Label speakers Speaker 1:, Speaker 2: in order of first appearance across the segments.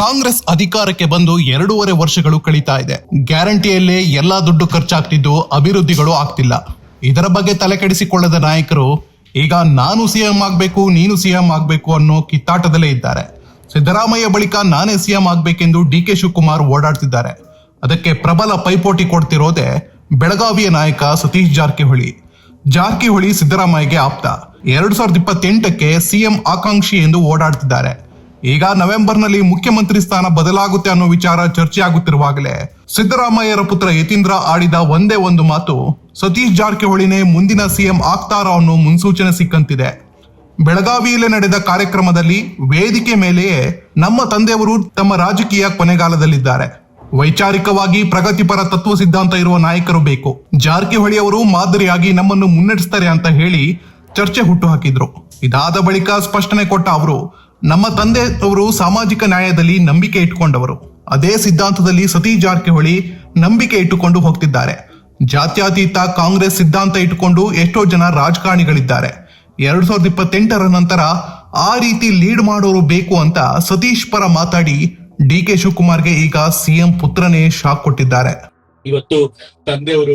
Speaker 1: ಕಾಂಗ್ರೆಸ್ ಅಧಿಕಾರಕ್ಕೆ ಬಂದು ಎರಡೂವರೆ ವರ್ಷಗಳು ಕಳೀತಾ ಇದೆ. ಗ್ಯಾರಂಟಿಯಲ್ಲೇ ಎಲ್ಲಾ ದುಡ್ಡು ಖರ್ಚಾಗ್ತಿದ್ದು ಅಭಿವೃದ್ಧಿಗಳು ಆಗ್ತಿಲ್ಲ. ಇದರ ಬಗ್ಗೆ ತಲೆ ಕೆಡಿಸಿಕೊಳ್ಳದ ನಾಯಕರು, ಈಗ ನಾನು ಸಿಎಂ ಆಗ್ಬೇಕು, ನೀನು ಸಿಎಂ ಆಗ್ಬೇಕು ಅನ್ನೋ ಕಿತ್ತಾಟದಲ್ಲೇ ಇದ್ದಾರೆ. ಸಿದ್ದರಾಮಯ್ಯ ಬಳಿಕ ನಾನೇ ಸಿಎಂ ಆಗ್ಬೇಕೆಂದು ಡಿ ಕೆ ಶಿವಕುಮಾರ್ ಓಡಾಡ್ತಿದ್ದಾರೆ. ಅದಕ್ಕೆ ಪ್ರಬಲ ಪೈಪೋಟಿ ಕೊಡ್ತಿರೋದೇ ಬೆಳಗಾವಿಯ ನಾಯಕ ಸತೀಶ್ ಜಾರಕಿಹೊಳಿ. ಜಾರಕಿಹೊಳಿ ಸಿದ್ದರಾಮಯ್ಯಗೆ ಆಪ್ತ. ಎರಡ್ ಸಾವಿರದ ಇಪ್ಪತ್ತೆಂಟಕ್ಕೆ ಸಿಎಂ ಆಕಾಂಕ್ಷಿ ಎಂದು ಓಡಾಡ್ತಿದ್ದಾರೆ. ಈಗ ನವೆಂಬರ್ನಲ್ಲಿ ಮುಖ್ಯಮಂತ್ರಿ ಸ್ಥಾನ ಬದಲಾಗುತ್ತೆ ಅನ್ನೋ ವಿಚಾರ ಚರ್ಚೆಯಾಗುತ್ತಿರುವಾಗಲೇ ಸಿದ್ದರಾಮಯ್ಯರ ಪುತ್ರ ಯತೀಂದ್ರ ಆಡಿದ ಒಂದೇ ಒಂದು ಮಾತು, ಸತೀಶ್ ಜಾರಕಿಹೊಳಿನೇ ಮುಂದಿನ ಸಿಎಂ ಆಗ್ತಾರಾ ಅನ್ನೋ ಮುನ್ಸೂಚನೆ ಸಿಕ್ಕಂತಿದೆ. ಬೆಳಗಾವಿಯಲ್ಲಿ ನಡೆದ ಕಾರ್ಯಕ್ರಮದಲ್ಲಿ ವೇದಿಕೆ ಮೇಲೆಯೇ ನಮ್ಮ ತಂದೆಯವರು ತಮ್ಮ ರಾಜಕೀಯ ಕೊನೆಗಾಲದಲ್ಲಿದ್ದಾರೆ. ವೈಚಾರಿಕವಾಗಿ ಪ್ರಗತಿಪರ ತತ್ವ ಸಿದ್ಧಾಂತ ಇರುವ ನಾಯಕರು ಬೇಕು. ಜಾರಕಿಹೊಳಿ ಅವರು ಮಾದರಿಯಾಗಿ ನಮ್ಮನ್ನು ಮುನ್ನಡೆಸ್ತಾರೆ ಅಂತ ಹೇಳಿ ಚರ್ಚೆ ಹುಟ್ಟು ಹಾಕಿದ್ರು. ಇದಾದ ಬಳಿಕ ಸ್ಪಷ್ಟನೆ ಕೊಟ್ಟ ಅವರು ನಮ್ಮ ತಂದೆ ಅವರು ಸಾಮಾಜಿಕ ನ್ಯಾಯದಲ್ಲಿ ನಂಬಿಕೆ ಇಟ್ಟುಕೊಂಡವರು. ಅದೇ ಸಿದ್ಧಾಂತದಲ್ಲಿ ಸತೀಶ್ ಜಾರಕಿಹೊಳಿ ನಂಬಿಕೆ ಇಟ್ಟುಕೊಂಡು ಹೋಗ್ತಿದ್ದಾರೆ. ಜಾತ್ಯತೀತ ಕಾಂಗ್ರೆಸ್ ಸಿದ್ಧಾಂತ ಇಟ್ಟುಕೊಂಡು ಎಷ್ಟೋ ಜನ ರಾಜಕಾರಣಿಗಳಿದ್ದಾರೆ. ಎರಡ್ ಸಾವಿರದ ಇಪ್ಪತ್ತೆಂಟರ ನಂತರ ಆ ರೀತಿ ಲೀಡ್ ಮಾಡೋರು ಬೇಕು ಅಂತ ಸತೀಶ್ ಪರ ಮಾತಾಡಿ ಡಿ ಕೆ ಶಿವಕುಮಾರ್ಗೆ ಈಗ ಸಿಎಂ ಪುತ್ರನೇ ಶಾಕ್ ಕೊಟ್ಟಿದ್ದಾರೆ.
Speaker 2: ಇವತ್ತು ತಂದೆಯವರು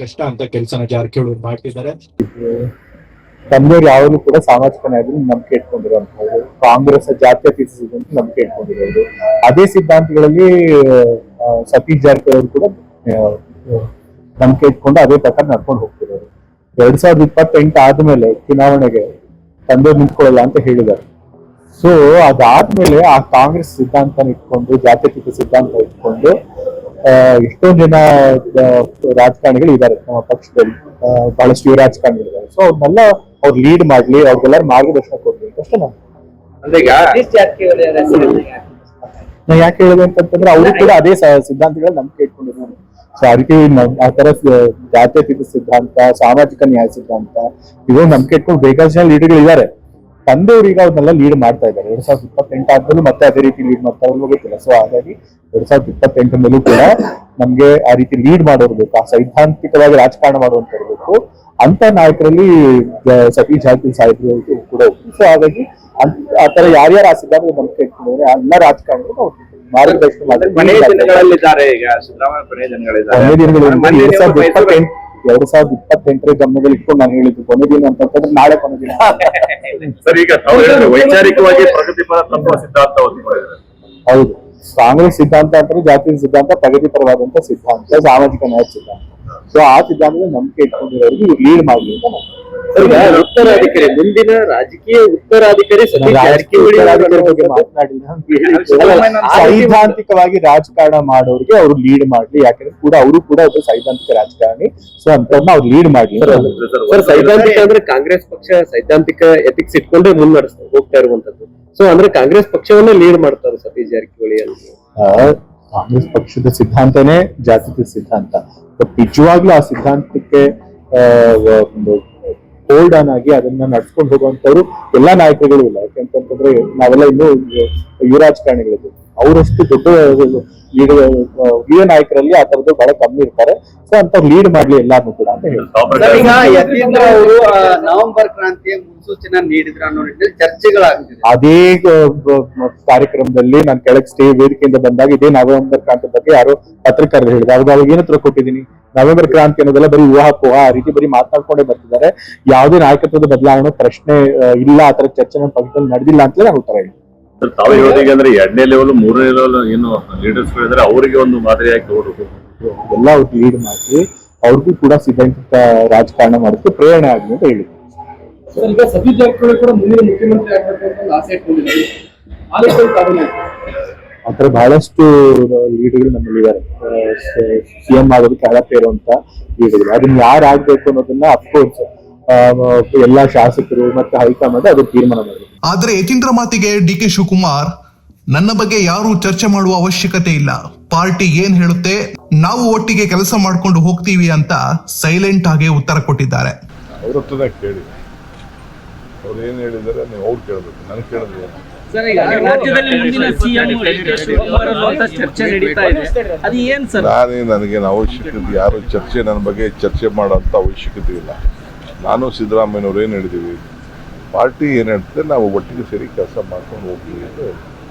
Speaker 2: ಕಷ್ಟ ಅಂತ ಕೆಲಸನ ಜಾರಕಿಹೊಳಿ ಮಾಡ್ತಿದ್ದಾರೆ.
Speaker 3: ತಂದೆಯವರು ಯಾವಾಗಲೂ ಕೂಡ ಸಾಮಾಜಿಕ ನ್ಯಾಯದಲ್ಲಿ ನಂಬಿಕೆ ಇಟ್ಕೊಂಡಿರುವಂತಹದ್ದು ಕಾಂಗ್ರೆಸ್ ಜಾತ್ಯತೀತ ಸಿದ್ಧಾಂತ ನಂಬಿಕೆ ಇಟ್ಕೊಂಡಿರೋದು ಅದೇ ಸಿದ್ಧಾಂತಗಳಲ್ಲಿ ಸತೀಶ್ ಜಾರಕಿಹೊಳಿ ಕೂಡ ನಂಬಿಕೆ ಇಟ್ಕೊಂಡು ಅದೇ ಪ್ರಕಾರ ನಡ್ಕೊಂಡು ಹೋಗ್ತಿರೋರು. ಎರಡ್ ಸಾವಿರದ ಇಪ್ಪತ್ತೆಂಟು ಆದ್ಮೇಲೆ ಚುನಾವಣೆಗೆ ತಂದೆ ನಿಂತ್ಕೊಳ್ಳಲ್ಲ ಅಂತ ಹೇಳಿದ್ದಾರೆ. ಸೊ ಅದಾದ್ಮೇಲೆ ಆ ಕಾಂಗ್ರೆಸ್ ಸಿದ್ಧಾಂತ ಇಟ್ಕೊಂಡು ಜಾತ್ಯತೀತ ಸಿದ್ಧಾಂತ ಇಟ್ಕೊಂಡು ಆ, ಎಷ್ಟೊಂದ್ ಜನ ರಾಜಕಾರಣಿಗಳು ಇದ್ದಾರೆ ನಮ್ಮ ಪಕ್ಷದಲ್ಲಿ. ಬಹಳಷ್ಟು ಯುವ ರಾಜಕಾರಣಿಗಳಿದ್ದಾರೆ ಸೊ ಅವ್ರನ್ನೆಲ್ಲ ಅವ್ರು ಲೀಡ್ ಮಾಡ್ಲಿ ಅವ್ರಿಗೆಲ್ಲ ಮಾರ್ಗದರ್ಶನ ಕೊಡ್ಲಿ ಅಂತ ಅಷ್ಟೇ ನಾನು. ನಾ ಯಾಕೆ ಹೇಳಿದೆ ಅಂತಂದ್ರೆ ಅವರು ಕೂಡ ಅದೇ ಸಿದ್ಧಾಂತಗಳ ನಂಬಿಕೆ ಇಟ್ಕೊಂಡಿದ್ದಾರೆ ಸೊ ಅದಕ್ಕೆ ಆ ತರ ಜಾತ್ಯತೀತ ಸಿದ್ಧಾಂತ ಸಾಮಾಜಿಕ ನ್ಯಾಯ ಸಿದ್ಧಾಂತ ಇವು ನಂಬಿಕೆ ಇಟ್ಕೊಂಡು ಬೇಕಾದಷ್ಟು ಜನ ಲೀಡರ್ಗಳು ಇದ್ದಾರೆ ತಂದೆಯವರು ಈಗ ಅವ್ರನ್ನೆಲ್ಲ ಲೀಡ್ ಮಾಡ್ತಾ ಇದ್ದಾರೆ. ಎರಡ್ ಸಾವಿರದ ಇಪ್ಪತ್ತೆಂಟು ಆದ್ಮೇಲೆ ಮತ್ತೆ ಅದೇ ರೀತಿ ಲೀಡ್ ಮಾಡ್ತಾ ಗೊತ್ತಿಲ್ಲ ಸೊ ಹಾಗಾಗಿ ಎರಡ್ ಸಾವಿರದ ಇಪ್ಪತ್ತೆಂಟರಲ್ಲೂ ಕೂಡ ನಮ್ಗೆ ಆ ರೀತಿ ಲೀಡ್ ಮಾಡೋರು ಬೇಕು. ಆ ಸೈದ್ಧಾಂತಿಕವಾಗಿ ರಾಜಕಾರಣ ಮಾಡುವಂತವ್ರು ಬೇಕು. ಅಂತ ನಾಯಕರಲ್ಲಿ ಸತೀಶ್ ಜಾರಕಿಹೊಳಿ ಸಾಹೇಬ್ರು ಕೂಡ. ಸೊ ಹಾಗಾಗಿ ಅಂತ್- ಆ ತರ ಯಾರ್ಯಾರು ಆ ಸಿದ್ಧಾಂತ ನಂಬಿಕೆ ಎಲ್ಲ ರಾಜಕಾರಣಿಗಳು ಮಾರ್ಗದರ್ಶನ ಮಾಡಿದ್ರೆ
Speaker 4: ಮನೆ
Speaker 3: ಜನಗಳಲ್ಲಿದ್ದಾರೆ
Speaker 4: ದಿನಗಳಲ್ಲಿದ್ದಾರೆ ಈಗ. ಸಿದ್ದರಾಮಯ್ಯ ಕೊನೆ ದಿನಗಳಿದ್ದಾರೆ.
Speaker 3: ಎರಡ್ ಸಾವಿರದ ಇಪ್ಪತ್ತೆಂಟರ ಗಮನದಲ್ಲಿ ಇಟ್ಕೊಂಡು ನಾನು ಹೇಳಿದ್ದು ಕೊನೆ ದಿನ ಅಂತಂದ್ರೆ ನಾಳೆ ಕೊನೆ ದಿನ.
Speaker 5: ಸರ್ ಈಗ ತಾವು ಹೇಳಿದ್ರೆ ವೈಚಾರಿಕವಾಗಿ ಪ್ರಗತಿಪರ ತತ್ವ ಸಿದ್ಧಾಂತ ಹೊಂದಿಕೊಂಡಿದ್ದಾರೆ
Speaker 3: ಹೌದು. ಕಾಂಗ್ರೆಸ್ ಸಿದ್ಧಾಂತ ಅಂದ್ರೆ ಜಾತಿ ಸಿದ್ಧಾಂತ ಪ್ರಗತಿಪರವಾದಂತ ಸಿದ್ಧಾಂತ ಸಾಮಾಜಿಕ ನ್ಯಾಯ ಸಿದ್ಧಾಂತ. ಸೊ ಆ ಸಿದ್ಧಾಂತದ ನಂಬಿಕೆ ಇಟ್ಕೊಂಡಿರೋರಿಗೆ ಲೀಡ್ ಮಾಡ್ಲಿ ಅಂತ ನಾನು.
Speaker 6: ಉತ್ತರಾಧಿಕಾರಿ? ಮುಂದಿನ ರಾಜಕೀಯ ಉತ್ತರಾಧಿಕಾರಿ
Speaker 3: ಸೈದ್ಧಾಂತಿಕವಾಗಿ ರಾಜಕಾರಣ ಮಾಡೋರಿಗೆ ಅವ್ರು ಲೀಡ್ ಮಾಡ್ಲಿ. ಯಾಕಂದ್ರೆ ಕೂಡ ಅವರು ಕೂಡ ಒಬ್ಬ ಸೈದ್ಧಾಂತಿಕ ರಾಜಕಾರಣಿ. ಸೊ ಅಂತವ್ರನ್ನ ಅವ್ರು ಲೀಡ್ ಮಾಡ್ಲಿ
Speaker 6: ಸರ್ ಸೈದ್ಧಾಂತಿಕ ಅಂದ್ರೆ ಕಾಂಗ್ರೆಸ್ ಪಕ್ಷ ಸೈದ್ಧಾಂತಿಕ ಎಥಿಕ್ಸ್ ಇಟ್ಕೊಂಡೇ ಮುನ್ನಡೆಸ್ತಾ ಹೋಗ್ತಾ ಇರುವಂತದ್ದು ಸೊ ಅಂದ್ರೆ ಕಾಂಗ್ರೆಸ್ ಪಕ್ಷವನ್ನ ಲೀಡ್ ಮಾಡ್ತಾರೆ ಸತೀಶ್ ಜಾರಕಿಹೊಳಿ ಅಂತ
Speaker 3: ಆ, ಕಾಂಗ್ರೆಸ್ ಪಕ್ಷದ ಸಿದ್ಧಾಂತನೇ ಜಾತಿ ಸಿದ್ಧಾಂತ. ಬಟ್ ನಿಜವಾಗ್ಲೂ ಆ ಸಿದ್ಧಾಂತಕ್ಕೆ ಹೋಲ್ಡ್ ಆನ್ ಆಗಿ ಅದನ್ನ ನಡ್ಸ್ಕೊಂಡು ಹೋಗುವಂತವ್ರು ಎಲ್ಲಾ ನಾಯಕರುಗಳು ಇಲ್ಲ. ಯಾಕೆಂತಂದ್ರೆ ನಾವೆಲ್ಲ ಇನ್ನೂ ಯುವ ರಾಜಕಾರಣಿಗಳಿದ್ವಿ. ಅವರಷ್ಟು ದೊಡ್ಡ ಹಿರಿಯ ನಾಯಕರಲ್ಲಿ ಆ ತರದ್ದು ಬಹಳ ಕಮ್ಮಿ ಇರ್ತಾರೆ. ಸೊ ಅಂತ ಲೀಡ್ ಮಾಡ್ಲಿ ಎಲ್ಲಾರ್ನು ಕೂಡ ಅಂತ
Speaker 6: ಹೇಳ್ತಾರೆ ಈಗ ಯತೀಂದ್ರ ಅವರು ಆ, ನವೆಂಬರ್ ಕ್ರಾಂತಿಯ ಮುನ್ಸೂಚನೆ ನೀಡಿದ್ರು ಅನ್ನೋ ನಿಟ್ಟಿನಲ್ಲಿ ಚರ್ಚೆಗಳಾಗ್ತಿದೆ
Speaker 3: ಅದೇ ಕಾರ್ಯಕ್ರಮದಲ್ಲಿ ನಾನು ಕೆಳಗೆ ಸ್ಟೇ ವೇದಿಕೆಯಿಂದ ಬಂದಾಗ ಇದೇ ನವೆಂಬರ್ ಕ್ರಾಂತಿ ಬಗ್ಗೆ ಯಾರೋ ಪತ್ರಕಾರರು ಹೇಳಿದ್ರು. ಅವಾಗ ಅವಾಗ ಏನತ್ರ ಕೊಟ್ಟಿದ್ದೀನಿ? ನವೆಂಬರ್ ಕ್ರಾಂತಿ ಅನ್ನೋದೆಲ್ಲ ಬರೀ ಊಹಾಪೋಹ ಆ ರೀತಿ ಬರೀ ಮಾತನಾಡ್ಕೊಂಡೇ ಬರ್ತಿದ್ದಾರೆ. ಯಾವುದೇ ನಾಯಕತ್ವದ ಬದಲಾವಣೆ ಪ್ರಶ್ನೆ ಇಲ್ಲ ಆ ತರ ಚರ್ಚೆ ನನ್ನ ಪಕ್ಷದಲ್ಲಿ ನಡೆದಿಲ್ಲ ಅಂತಲೇ ನಾನು ಉತ್ತರ ಹೇಳಿ
Speaker 5: ಸರ್ ತಾವು ಹೇಳೋದೀಗ ಅಂದ್ರೆ ಎರಡನೇ ಲೆವೆಲ್ ಮೂರನೇ ಲೆವೆಲ್ ಏನು ಲೀಡರ್ಸ್ ಇದ್ದಾರೆ ಅವರಿಗೆ ಒಂದು ಮಾದರಿಯಾಗಿ ತಗೊಳ್ಬೇಕು
Speaker 3: ಎಲ್ಲ ಅವ್ರು ಲೀಡ್ ಮಾಡಿ ಅವ್ರಿಗೂ ಕೂಡ ಸಿದ್ಧಾಂತ ರಾಜಕಾರಣ ಮಾಡುತ್ತೆ ಪ್ರೇರಣೆ ಆಗಲಿ ಅಂತ ಹೇಳಿ
Speaker 7: ಸರ್ ಈಗ ಸತೀಶ್ ಜಾರಕಿಹೊಳಿ ಕೂಡ ಮುಂದಿನ ಮುಖ್ಯಮಂತ್ರಿ ಆಗ್ಬೇಕು ಅಂತ ಆಸೆ ಇಟ್ಕೊಂಡಿದ್ದಾರೆ.
Speaker 3: ಆತರ ಬಹಳಷ್ಟು ಲೀಡ್ಗಳು ನಮ್ಮಲ್ಲಿ ಇದ್ದಾರೆ. ಸಿಎಂ ಆಗೋದಕ್ಕೆ ಅಳತೆ ಇರುವಂತ ಲೀಡ್ಗಳು ಅದನ್ನ ಯಾರು ಆಗ್ಬೇಕು ಅನ್ನೋದನ್ನ ಅಫ್ಕೋರ್ಸ್ ಎಲ್ಲಾ ಶಾಸಕರು ಮತ್ತೆ ಹೈಕಮಾಂಡ್ ಅದು ತೀರ್ಮಾನ ಮಾಡಬೇಕು.
Speaker 1: ಆದ್ರೆ ಯತೀಂದ್ರ ಮಾತಿಗೆ ಡಿ ಕೆ ಶಿವಕುಮಾರ್ ನನ್ನ ಬಗ್ಗೆ ಯಾರು ಚರ್ಚೆ ಮಾಡುವ ಅವಶ್ಯಕತೆ ಇಲ್ಲ. ಪಾರ್ಟಿ ಏನ್ ಹೇಳುತ್ತೆ ನಾವು ಒಟ್ಟಿಗೆ ಕೆಲಸ ಮಾಡ್ಕೊಂಡು ಹೋಗ್ತೀವಿ ಅಂತ ಸೈಲೆಂಟ್ ಆಗಿ ಉತ್ತರ ಕೊಟ್ಟಿದ್ದಾರೆ.
Speaker 8: ಅವ್ರ ಕೇಳಿ. ಅವ್ರು ಏನ್ ಹೇಳಿದ್ದಾರೆ ನೀವು ಅವ್ರು ಕೇಳಬೇಕು ನನಗೆ ಕೇಳಿದ್ರೆ
Speaker 9: ಸರ್ ಈಗ ರಾಜ್ಯದಲ್ಲಿ ಮುಂದಿನ ಸಿಎಂ ಚರ್ಚೆ ನಡೀತಾ ಇದೆ. ಅದು ಏನ್ ಸರ್?
Speaker 8: ನಾನೇ ನನಗೇನು ಅವಶ್ಯಕತೆ ಯಾರು ಚರ್ಚೆ ನನ್ನ ಬಗ್ಗೆ ಚರ್ಚೆ ಮಾಡೋಂಥ ಅವಶ್ಯಕತೆ ಇಲ್ಲ. ನಾನು ಸಿದ್ದರಾಮಯ್ಯನವ್ರು ಏನು ಹೇಳಿದ್ದೀವಿ? ಪಾರ್ಟಿ ಏನು ಹೇಳ್ತದೆ ನಾವು ಒಟ್ಟಿಗೆ ಸೇರಿ ಕೆಲಸ ಮಾಡ್ಕೊಂಡು ಹೋಗ್ತೀವಿ ಅಂತ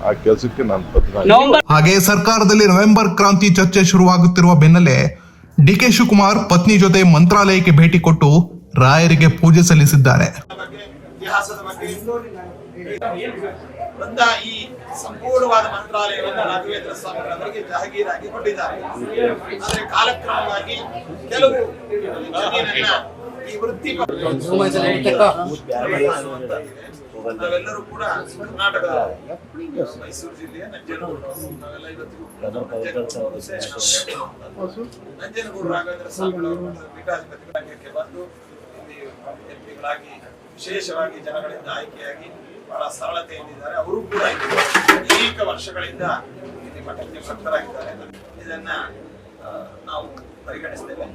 Speaker 8: ಆ ಕೆಲಸಕ್ಕೆ ನಾನು ಬದ್ಧ
Speaker 1: ಹಾಗೆ ಸರ್ಕಾರದಲ್ಲಿ ನವೆಂಬರ್ ಕ್ರಾಂತಿ ಚರ್ಚೆ ಶುರುವಾಗುತ್ತಿರುವ ಬೆನ್ನಲ್ಲೇ ಡಿ ಕೆ ಶಿವಕುಮಾರ್ ಪತ್ನಿ ಜೊತೆ ಮಂತ್ರಾಲಯಕ್ಕೆ ಭೇಟಿ ಕೊಟ್ಟು ರಾಯರಿಗೆ ಪೂಜೆ ಸಲ್ಲಿಸಿದ್ದಾರೆ.
Speaker 10: ಇತಿಹಾಸದ ಬಗ್ಗೆ ಬಂದ ಈ ಸಂಪೂರ್ಣವಾದ ಮಂತ್ರಾಲಯವನ್ನು ರಾಘವೇಂದ್ರ ಸ್ವಾಮಿಗಳವರಿಗೆ ಜಹಗೀರಾಗಿ ಕೊಟ್ಟಿದ್ದಾರೆ ಆದರೆ ಕಾಲಕ್ರಮವಾಗಿ ಕೆಲವು ಈ ವೃತ್ತಿ ನಾವೆಲ್ಲರೂ ಕೂಡ ಕರ್ನಾಟಕದ ಮೈಸೂರು ಜಿಲ್ಲೆಯ ನಂಜನಗೂರು. ನಂಜನಗೂಡು ರಾಘವೇಂದ್ರ ಸ್ವಾಮಿಗಳವರು ಪೀಠಾಧಿಪತಿಗಳಾಗಿ ಬಂದು ಇಲ್ಲಿ ಎಂಪಿಗಳಾಗಿ ವಿಶೇಷವಾಗಿ ಜನಗಳಿಂದ ಆಯ್ಕೆಯಾಗಿ ಬಹಳ ಏನಿದ್ದಾರೆ ಅವರು ಕೂಡ ಅನೇಕ ವರ್ಷಗಳಿಂದ ಇಲ್ಲಿ ಮಠಕ್ಕೆ ಭಕ್ತರಾಗಿದ್ದಾರೆ ಇದನ್ನ ನಾವು ಪರಿಗಣಿಸ್ತೇವೆ.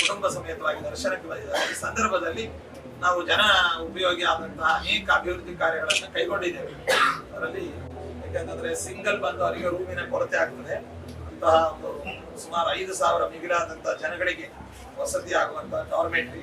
Speaker 10: ಕುಟುಂಬ ಸಮೇತವಾಗಿ ದರ್ಶನಕ್ಕೆ ಬಂದಿದ್ದಾರೆ. ಈ ಸಂದರ್ಭದಲ್ಲಿ ನಾವು ಜನ ಉಪಯೋಗಿ ಆದಂತಹ ಅನೇಕ ಅಭಿವೃದ್ಧಿ ಕಾರ್ಯಗಳನ್ನು ಕೈಗೊಂಡಿದ್ದೇವೆ. ಅದರಲ್ಲಿ ಯಾಕಂತಂದ್ರೆ ಸಿಂಗಲ್ ಬಂದು ಅವರಿಗೆ ರೂಮಿನ ಕೊರತೆ ಆಗ್ತದೆ. ಅಂತಹ ಒಂದು ಸುಮಾರು ಐದು ಸಾವಿರ ಮಿಗಿಲಾದಂತಹ ಜನಗಳಿಗೆ ವಸತಿ ಆಗುವಂತಹ ಡಾರ್ಮೆಟ್ರಿ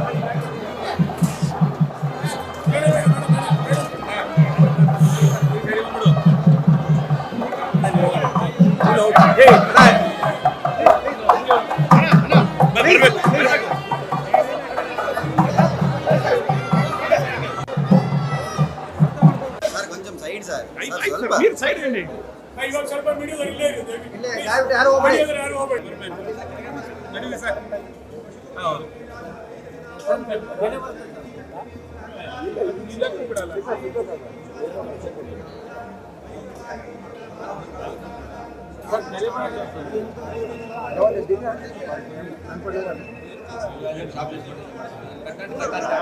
Speaker 10: ಸೀರ್ ಸೈಡ್ ಹೇಳಿ ಇವಾಗ ಸ್ವಲ್ಪ
Speaker 11: ಮಿಡಿಲ್ ಇಲ್ಲೇ ಇರುತ್ತೆ ಯಾರು ನಡೀಲಿ ಸರ್ ಹೌದು ಬಿಡಲ್ಲ ಅನ್ಕೊಂಡಿದ್ದಾರೆ